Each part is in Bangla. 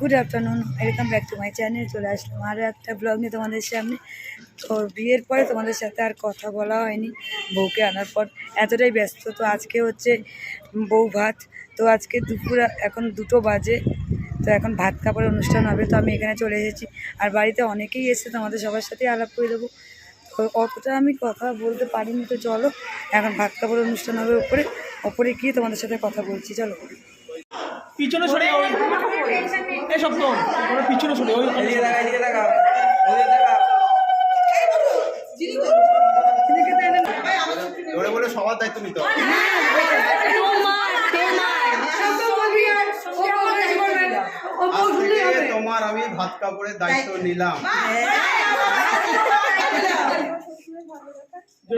Good afternoon welcome back to my channel চলে আসলাম আরও একটা ব্লগ নিয়ে তোমাদের সামনে। তো বিয়ের পরে তোমাদের সাথে আর কথা বলা হয়নি বউকে আনার পর। এতটাই ব্যস্ত, তো আজকে হচ্ছে বউ ভাত। তো আজকে দুপুর, এখন দুটো বাজে। তো এখন ভাত খাবার অনুষ্ঠান হবে, তো আমি এখানে চলে এসেছি। আর বাড়িতে অনেকেই এসে তোমাদের সবার সাথেই আলাপ করে দেবো। অতটা আমি কথা বলতে পারিনি তো চলো এখন ভাত খাবার অনুষ্ঠান হবে ওপরে ওপরে গিয়ে তোমাদের সাথে কথা বলছি চলো। পিছনে সরে ওই স্বপ্ন ওরা পিছনে সরে ওই ধরে বলে সবার দায়িত্ব নিতে হবে। তোমার আমি ভাত কাপড়ের দায়িত্ব নিলাম। জোরে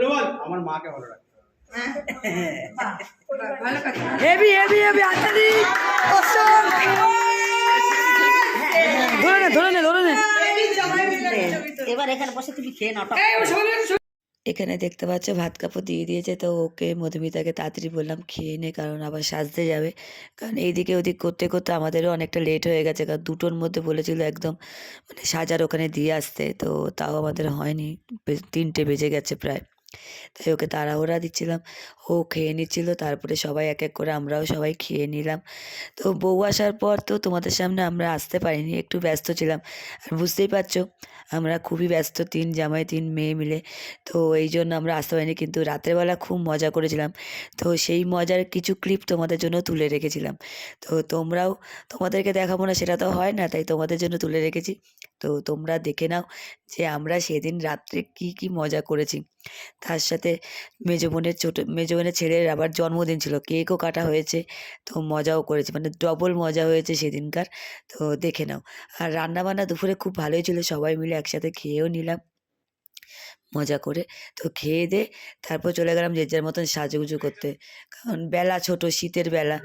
বল, আমার মাকে ভালো রাখতে হেভি হেভি হেভি আচারি ধরে নে ধরে নে ধরে নে। এবার এখানে বসে তুমি খেয়ে নাও এখানে দেখতে পাচ্ছ ভাত কাপড় দিয়ে দিয়েছে তো ওকে মধুমিতাকে তাড়াতাড়ি বললাম খেয়ে নে কারণ আবার সাজতে যাবে। কারণ এইদিকে ওদিক করতে করতে আমাদেরও অনেকটা লেট হয়ে গেছে কারণ দুটোর মধ্যে বলেছিল একদম মানে সাজার ওখানে দিয়ে আসতে তো তাও আমাদের হয়নি তিনটে বেজে গেছে প্রায়। তাই ওকে তাড়াহুড়া দিচ্ছিলাম। ও খেয়ে নিচ্ছিল, তারপরে সবাই এক এক করে আমরাও সবাই খেয়ে নিলাম। তো বউ আসার পর তো তোমাদের সামনে আমরা আসতে পারিনি, একটু ব্যস্ত ছিলাম। আর বুঝতেই পারছ, আমরা খুবই ব্যস্ত, তিন জামাই, তিন মেয়ে মিলে। তো এই জন্য আমরা আসতে পারিনি, কিন্তু রাত্রেবেলা খুব মজা করেছিলাম। তো সেই মজার কিছু ক্লিপ তোমাদের জন্য তুলে রেখেছিলাম। তো তোমরাও তোমাদেরকে দেখাবো না, সেটা তো হয় না, তাই তোমাদের জন্য তুলে রেখেছি। তো তোমরা দেখে নাও যে আমরা সেদিন রাত্রে কি কি মজা করেছি। তার সাথে মেজো বোনের ছোটো, মেজো ছেলের আবার জন্মদিন ছিল, কেকও কাটা হয়েছে, তো মজাও করেছে মানে ডবল মজা হয়েছে সেদিনকার, তো দেখে নাও। আর রান্নাবান্না দুপুরে খুব ভালোই ছিল, সবাই মিলে একসাথে খেয়েও নিলাম, মজা করে, তো খেয়ে দে, তারপর চলে গেলাম যে যার মতন সাজুগুজু করতে, কারণ বেলা ছোট, শীতের বেলা।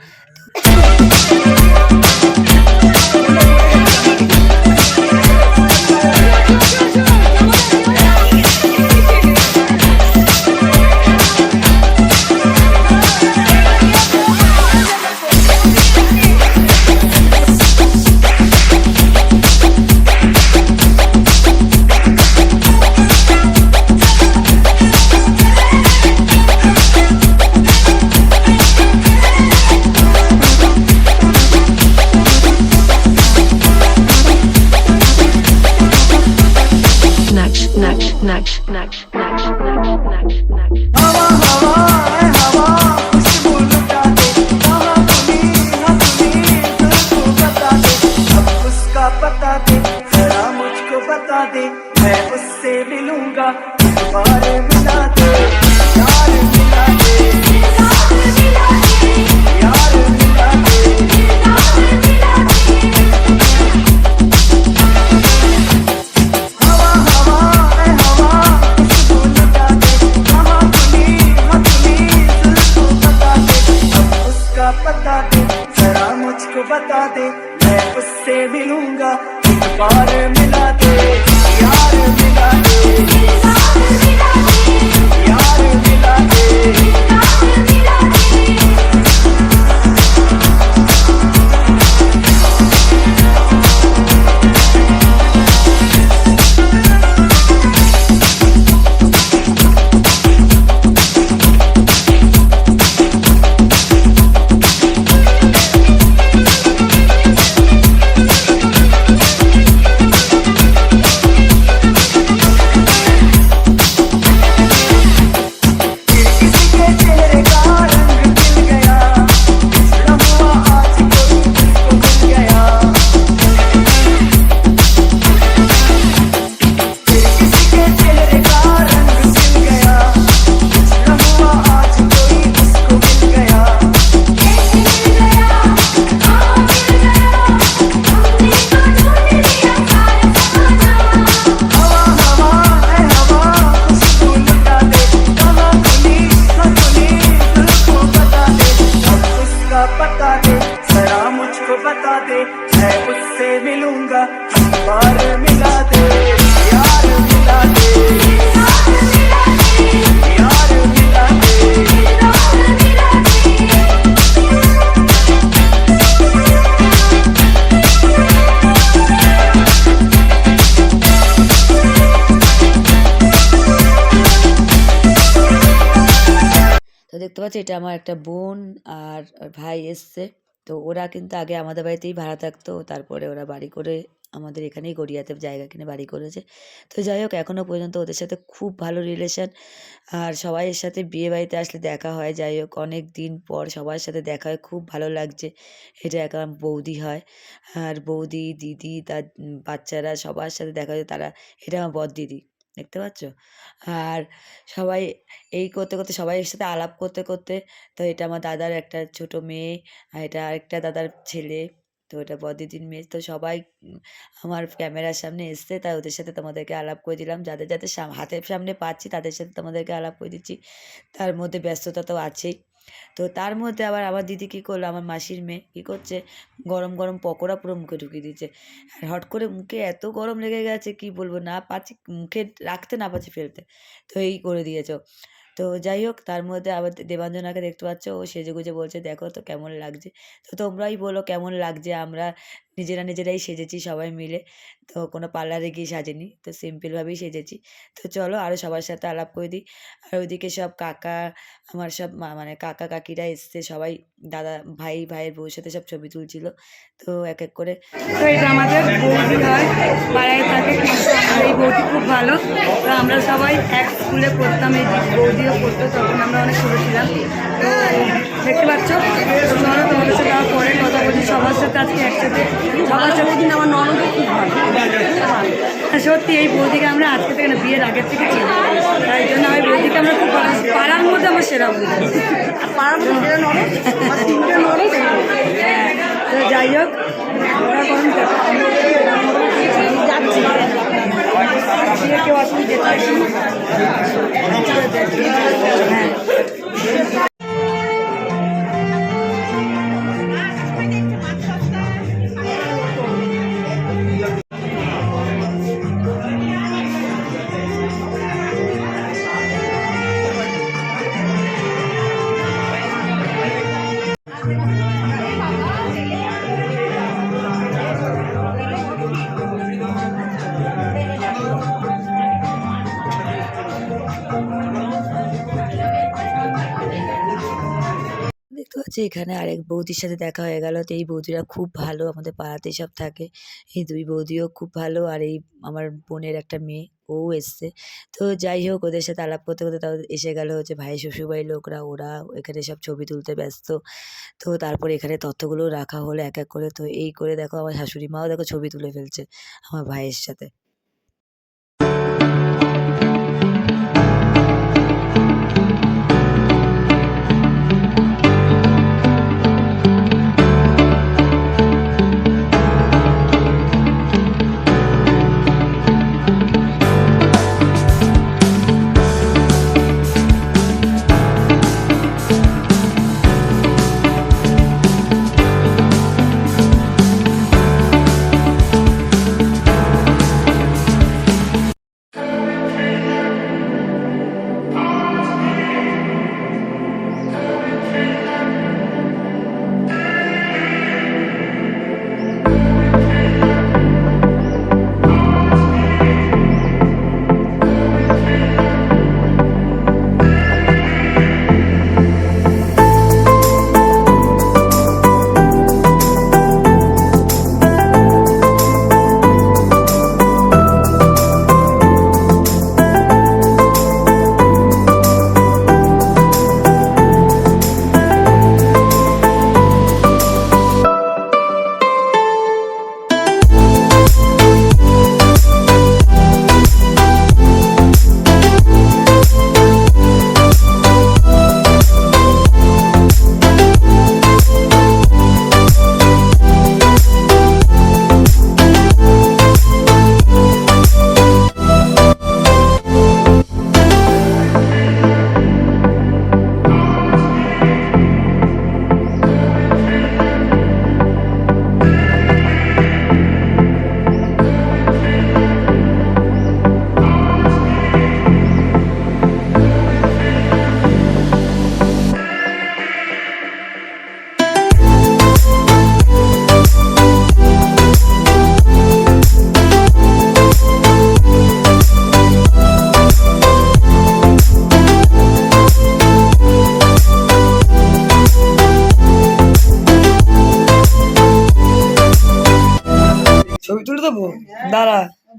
Thank you. nudge, nudge, nudge, nudge, nudge, nudge. দেখতে পাচ্ছি এটা আমার একটা বোন আর ভাই এসছে। তো ওরা কিন্তু আগে আমাদের বাড়িতেই ভাড়া থাকতো। তারপরে ওরা বাড়ি করে আমাদের এখানেই গড়িয়াতে জায়গা কিনে বাড়ি করেছে। তো যাই হোক এখনও পর্যন্ত ওদের সাথে খুব ভালো রিলেশন আর সবাইয়ের সাথে বিয়ে বাড়িতে আসলে দেখা হয়। যাই হোক, অনেক দিন পর সবার সাথে দেখা হয়। খুব ভালো লাগছে। এটা এক বৌদি হয় আর বৌদি, দিদি, তার বাচ্চারা সবার সাথে দেখা হয় তারা, এটা আমার বর দিদি। দেখতে পাচ্ছ? আর সবাই এই করতে করতে সবাইয়ের সাথে আলাপ করতে করতে তো এটা আমার দাদার একটা ছোট মেয়ে আর এটা আরেকটা দাদার ছেলে। তো এটা বদিদিন মেয়ে। তো সবাই আমার ক্যামেরার সামনে এসছে, তাই ওদের সাথে তোমাদেরকে আলাপ করে দিলাম। যাদের যাদের হাতের সামনে পাচ্ছি, তাদের সাথে তোমাদেরকে আলাপ করে দিচ্ছি। তার মধ্যে ব্যস্ততা তো আছেই। তো তার মধ্যে আবার আমার দিদি কী করল? আমার মাসির মেয়ে কী করছে? গরম গরম পকোড়া পুরো মুখে ঢুকিয়ে দিচ্ছে আর হট করে মুখে এত গরম লেগে গেছে, কি বলব? না পাচ্ছি মুখে রাখতে না পাচ্ছি ফেলতে। তো এই করে দিয়েছ। তো যাই হোক, তার মধ্যে আবার দেবাঞ্জনাকে দেখতে পাচ্ছ, ও সেজে গুজে বলছে, দেখো তো কেমন লাগছে। তো তোমরাই বলো কেমন লাগছে, আমরা নিজেরা নিজেরাই সেজেছি সবাই মিলে। তো কোনো পার্লারে গিয়ে সাজেনি, তো সিম্পলভাবেই সেজেছি। তো চলো আরও সবার সাথে আলাপ করে দিই। আর ওইদিকে সব কাকা, আমার সব মানে কাকা, কাকিরা এসছে, সবাই দাদা, ভাই, ভাইয়ের বউর সাথে সব ছবি তুলছিল। তো এক এক করে আমাদের বৌদি হয়, পাড়ায় থাকে বৌদি খুব ভালো। তো আমরা সবাই এক স্কুলে পড়তাম, এই বৌদিও পড়তো তখন আমরা অনেক ছোটো ছিলাম। তো দেখতে পাচ্ছ চলো তোমাদের সাথে আবার পরে কথা বলছি সবার সাথে আজকে একসাথে। সবার সাথে কিন্তু আমার ননদও খুব ভালো। সত্যি এই বৌদিকে আমরা আজকে থেকে না বিয়ের আগের থেকে চিনি। তাই জন্য আমি বৌদিকে আমরা খুব পাড়ার মধ্যে আমার সেরা বৌদি। পাড়ার মধ্যে ননদ? আমার হ্যাঁ। যাই হোক কোন যাচ্ছি। কেউ আসুন যেতে হ্যাঁ। এখানে আরেক বৌদির সাথে দেখা হয়ে গেল। তো এই বৌদিরা খুব ভালো আমাদের পাড়াতেই সব থাকে। এই দুই বৌদিও খুব ভালো আর এই আমার বোনের একটা মেয়ে, ও এসছে। তো যাই হোক, ওদের সাথে আলাপ করতে করতে তাও এসে গেল হচ্ছে ভাই, শ্বশুরবাড়ির লোকরা, ওরা এখানে সব ছবি তুলতে ব্যস্ত। তো তারপর এখানে তথ্যগুলো রাখা হলো এক এক করে। তো এই করে দেখো, আমার শাশুড়ি মাও দেখো ছবি তুলে ফেলছে আমার ভাইয়ের সাথে।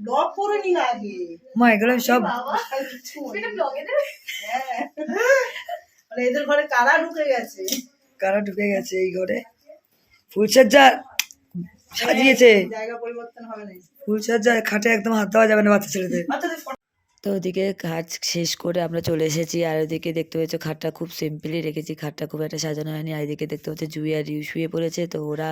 ডপ করে নি না আগে। মা এগুলো সব হ্যাঁ। মানে এদের ঘরে কারা ঢুকে গেছে? কারা ঢুকে গেছে এই ঘরে? ফুলসজ্জা সাজিয়েছে। জায়গা পরিবর্তন হবে না। ফুলসজ্জা খাটে একদম হাত দেওয়া যাবে না বাচ্চা ছেলেদের। তো ওদিকে কাজ শেষ করে আমরা চলে এসেছি। আর ওদিকে দেখতে পাচ্ছ খাটটা খুব সিম্পলি রেখেছি। খাটটা খুব একটা সাজানো হয়নি। আর এদিকে দেখতে পাচ্ছ জুই আর ইউ শুয়ে পড়েছে। তো ওরা,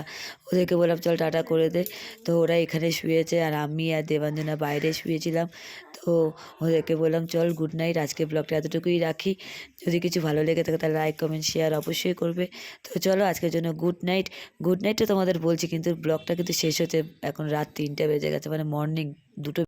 ওদেরকে বললাম, চল টাটা করে দে। তো ওরা এখানে শুয়েছে। আর আমি আর দেবাঞ্জনা বাইরে শুয়েছিলাম। তো ওদেরকে বললাম, চল গুড নাইট আজকে ব্লগটা এতটুকুই রাখি। যদি কিছু ভালো লেগে থাকে, তাহলে লাইক কমেন্ট শেয়ার অবশ্যই করবে। তো চলো, আজকের জন্য গুড নাইট গুড নাইটটা তোমাদের বলছি, কিন্তু ব্লগটা কিন্তু শেষ হচ্ছে এখন রাত তিনটে বেজে গেছে। মানে মর্নিং দুটো